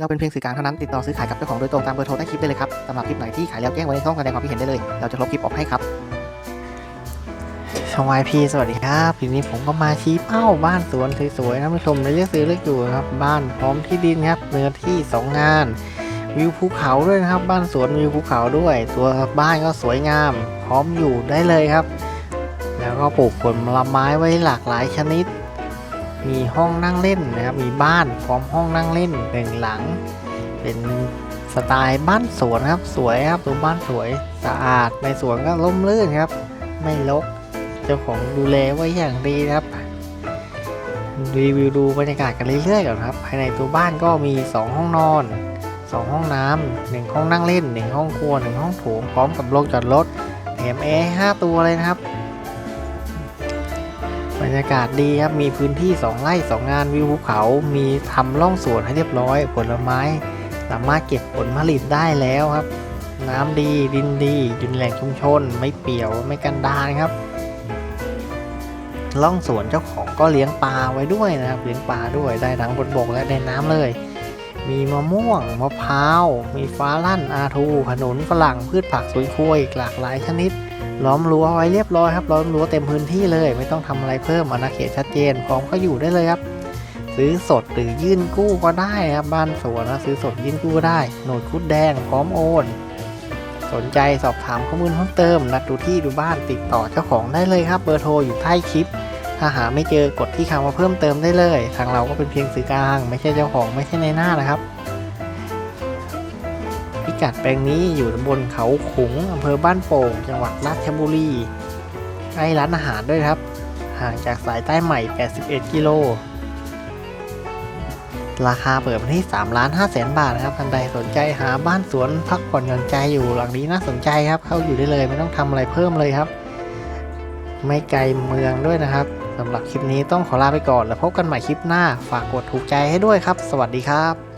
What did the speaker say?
เราเป็นเพียงสื่อกลางเท่านั้นติดต่อซื้อขายกับเจ้าของโดยตรงตามเบอร์โทรใต้คลิปได้เลยครับสำหรับคลิปไหนที่ขายแล้วแจ้งไว้ในช่องแสดงความคิดเห็นได้เลย เราจะลบคลิปออกให้ครับช่องวายพีสวัสดีครับทีนี้ผมก็มาชี้เป้าบ้านสวนสวยๆท่านผู้ชมเลือกซื้อเลือกอยู่ครับ บ้านพร้อมที่ดินครับเนื้อที่สองงาน วิวภูเขาด้วยนะครับ บ้านสวนวิวภูเขาด้วย ตัวบ้านก็สวยงาม พร้อมอยู่ได้เลยครับ แล้วก็ปลูกผลไม้ไว้หลากหลายชนิด มีห้องนั่งเล่นนะครับ มีบ้านพร้อมห้องนั่งเล่นหนึ่งหลัง เป็นสไตล์บ้านสวนครับ สวยครับตัวบ้านสวยสะอาดในสวนก็ร่มรื่นครับ ไม่รกเจ้าของดูแลไว้อย่างดีครับรีวิวดูบรรยากาศกันเรื่อยๆก่อนครับ ภายในตัวบ้านก็มี 2 ห้องนอน 2 ห้องน้ำหนึ่งห้องนั่งเล่น 1 ห้องครัว 1 ห้องโถงพร้อมกับโรงจอดรถแถมแอร์ห้าตัวเลยนะครับ บรรยากาศดีครับ มีพื้นที่ 2ไร่2งานวิวภูเขา มีทำร่องสวนให้เรียบร้อย ผลไม้ สามารถเก็บผลผลิตได้แล้วครับ น้ำดีดินดียืนแหล่งชุมชน ไม่เปี่ยวไม่กันดารครับล่องสวนเจ้าของก็เลี้ยงปลาไว้ด้วยนะครับเลี้ยงปลาด้วยได้ทั้งบนบกและในน้ำเลย มีมะม่วงมะพร้าว มีฟ้าลั่นอาทูขนุนฝรั่งพืชผักสวนครัวอีกหลากหลายชนิด ล้อมรั้วไว้เรียบร้อยครับล้อมรั้วเต็มพื้นที่เลย ไม่ต้องทำอะไรเพิ่มอาณาเขตชัดเจน พร้อมก็อยู่ได้เลยครับ ซื้อสดหรือยื่นกู้ก็ได้ครับบ้านสวนนะซื้อสดยื่นกู้ได้โหนดคุดแดงพร้อมโอน สนใจสอบถามข้อมูลเพิ่มเติมนัดดูที่ดูบ้านติดต่อเจ้าของได้เลยครับ เบอร์โทรอยู่ใต้คลิป ถ้าหาไม่เจอกดที่คำว่าเพิ่มเติมได้เลย ทางเราก็เป็นเพียงสื่อกลาง ไม่ใช่เจ้าของไม่ใช่ในหน้านะครับ กัดแปลงนี้อยู่ตำบลเขาขุงอำเภอบ้านโป่ง จังหวัดราชบุรี ใกล้ร้านอาหารด้วยครับ ห่างจากสายใต้ใหม่ 81 กิโล ราคาเปิดมาที่3ล้าน5แสนบาทนะครับท่านใดสนใจหาบ้านสวนพักผ่อนหย่อนใจอยู่หลังนี้น่าสนใจครับ เข้าอยู่ได้เลยไม่ต้องทำอะไรเพิ่มเลยครับ ไม่ไกลเมืองด้วยนะครับสำหรับคลิปนี้ต้องขอลาไปก่อน แล้วพบกันใหม่คลิปหน้า ฝากกดถูกใจให้ด้วยครับ สวัสดีครับ